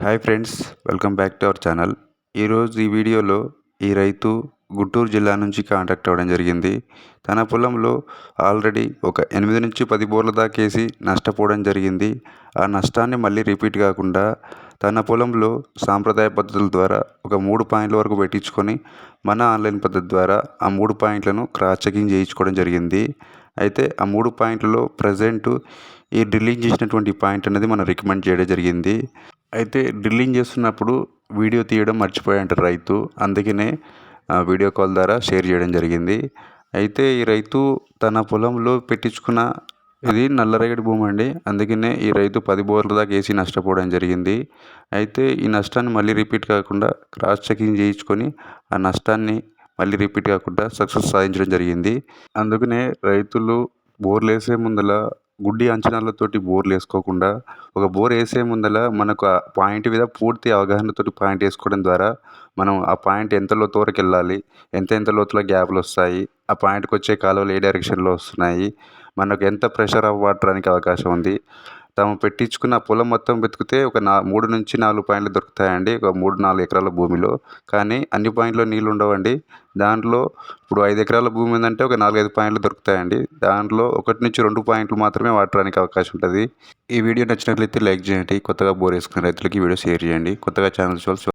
Hi friends welcome back to our channel ఈరోజు ఈ వీడియోలో ఈ రైతు గుంటూరు జిల్లా నుంచి కాంటాక్ట్ అవ్వడం జరిగింది. తన పొలంలో ఆల్రెడీ ఒక ఎనిమిది నుంచి పది బోర్ల దాకేసి నష్టపోవడం జరిగింది. ఆ నష్టాన్ని మళ్ళీ రిపీట్ కాకుండా తన పొలంలో సాంప్రదాయ పద్ధతుల ద్వారా ఒక మూడు పాయింట్ల వరకు పెట్టించుకొని మన ఆన్లైన్ పద్ధతి ద్వారా ఆ మూడు పాయింట్లను క్రాస్ చెకింగ్ చేయించుకోవడం జరిగింది. అయితే ఆ మూడు పాయింట్లలో ప్రజెంట్ ఈ డ్రిల్లింగ్ చేసినటువంటి పాయింట్ అనేది మనం రికమెండ్ చేయడం జరిగింది. అయితే డ్రిల్లింగ్ చేస్తున్నప్పుడు వీడియో తీయడం మర్చిపోయాడు రైతు. అందుకనే వీడియో కాల్ ద్వారా షేర్ చేయడం జరిగింది. అయితే ఈ రైతు తన పొలంలో పెట్టించుకున్న ఇది నల్లరేగడి భూమి అండి. అందుకనే ఈ రైతు పది బోర్ల దాకా వేసి నష్టపోవడం జరిగింది. అయితే ఈ నష్టాన్ని మళ్ళీ రిపీట్ కాకుండా క్రాస్ చెకింగ్ చేయించుకొని ఆ నష్టాన్ని మళ్ళీ రిపీట్ కాకుండా సక్సెస్ సాధించడం జరిగింది. అందుకనే రైతులు బోర్లు వేసే ముందల గుడ్డి అంచనాలతోటి బోర్లు వేసుకోకుండా ఒక బోర్ వేసే ముందల మనకు ఆ పాయింట్ మీద పూర్తి అవగాహనతోటి పాయింట్ వేసుకోవడం ద్వారా మనం ఆ పాయింట్ ఎంత లోతు వరకు వెళ్ళాలి ఎంత ఎంత లోతులో గ్యాప్లు వస్తాయి ఆ పాయింట్కి వచ్చే కాలువలు ఏ డైరెక్షన్లో వస్తున్నాయి మనకు ఎంత ప్రెషర్ అవ్వడానికి అవకాశం ఉంది తాము పెట్టించుకున్న పొలం మొత్తం వెతికితే ఒక నా మూడు నుంచి నాలుగు పాయింట్లు దొరుకుతాయండి. ఒక మూడు నాలుగు ఎకరాల భూమిలో. కానీ అన్ని పాయింట్లో నీళ్ళు ఉండవండి. దాంట్లో ఇప్పుడు ఐదు ఎకరాల భూమి ఉందంటే ఒక నాలుగైదు పాయింట్లు దొరుకుతాయండి. దాంట్లో ఒకటి నుంచి రెండు పాయింట్లు మాత్రమే వాటర్ అవకాశం ఉంటుంది. ఈ వీడియో నచ్చినట్లయితే లైక్ చేయండి. కొత్తగా బోర్ వేసుకున్న రైతులకి వీడియో షేర్ చేయండి. కొత్తగా ఛానల్ చూడాలి